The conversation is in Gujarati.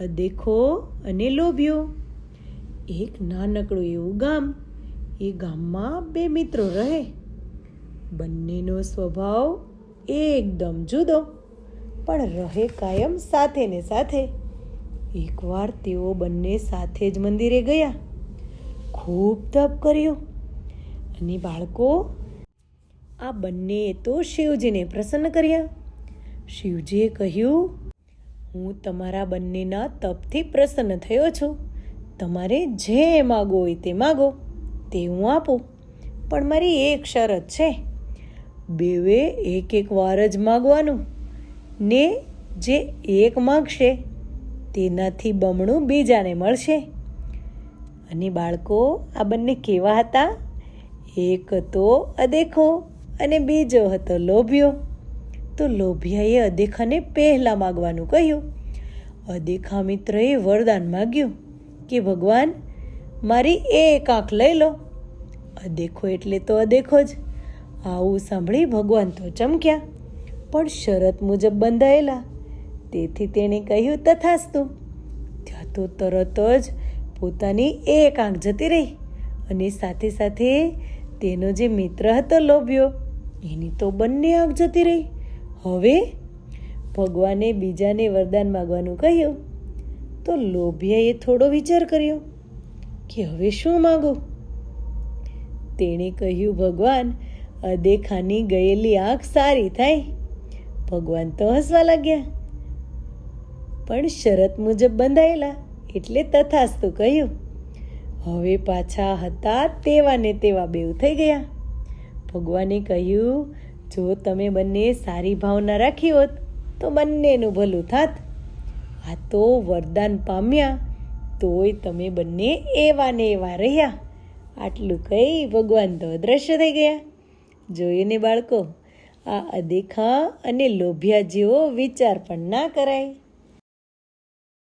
અદેખો અને લોભ્યો. એક નાનકડું એવું ગામ, એ ગામમાં બે મિત્રો રહે. બંનેનો સ્વભાવ એકદમ જુદો, પણ રહે કાયમ સાથે ને સાથે. એકવાર તેઓ બંને સાથે જ મંદિરે ગયા. ખૂબ તપ કર્યો. અને બાળકો, આ બંનેએ તો શિવજીને પ્રસન્ન કર્યા. શિવજીએ કહ્યું હું તમારા બંનેના તપથી પ્રસન્ન થયો છું. તમારે જે માગો હોય તે માગો, તે હું આપું. પણ મારી એક શરત છે. બેવે એક એક વાર જ માગવાનું. ને જે એક માગશે, તેનાથી બમણું બીજાને મળશે. અને બાળકો, આ બંને કેવા હતા? એક હતો અદેખો અને બીજો હતો લોભ્યો. તો લોભિયાએ અદેખાને પહેલાં માગવાનું કહ્યું. અદેખા મિત્રએ વરદાન માગ્યું કે, ભગવાન, મારી એક આંખ લઈ લો. અદેખો એટલે તો અદેખો જ. આવું સાંભળી ભગવાન તો ચમક્યા. પણ શરત મુજબ બંધાયેલા. તેથી તેણે કહ્યું, તથાસ્તુ. ત્યાં તો તરત જ પોતાની એક આંખ જતી રહી અને સાથે સાથે તેનો જે મિત્ર હતો લોભ્યો, એની તો બંને આંખ જતી રહી. હવે ભગવાને બીજાને વરદાન માગવાનું કહ્યું. તો લોભિયાએ થોડો વિચાર કર્યો કે હવે શું માગું? તેણે કહ્યું, ભગવાન, અદેખાની ગયેલી આંખ સારી થાય. ભગવાન તો હસવા લાગ્યા. પણ શરત મુજબ બંધાયેલા એટલે તથાસ્તુ કહ્યું, હવે પાછા હતા તેવા ને તેવા બેવ થઈ ગયા. ભગવાને કહ્યું જો તમે બંને સારી ભાવના રાખી હોત, તો બંનેનું ભલું થાત. આ તો વરદાન પામ્યા, તોય તમે બંને એવા ને એવા રહ્યા. આટલું કહી ભગવાન તો અદ્રશ્ય થઈ ગયા. જોયું બાળકો, આ અદેખા અને લોભિયા જેવો વિચાર પણ ના કરાય.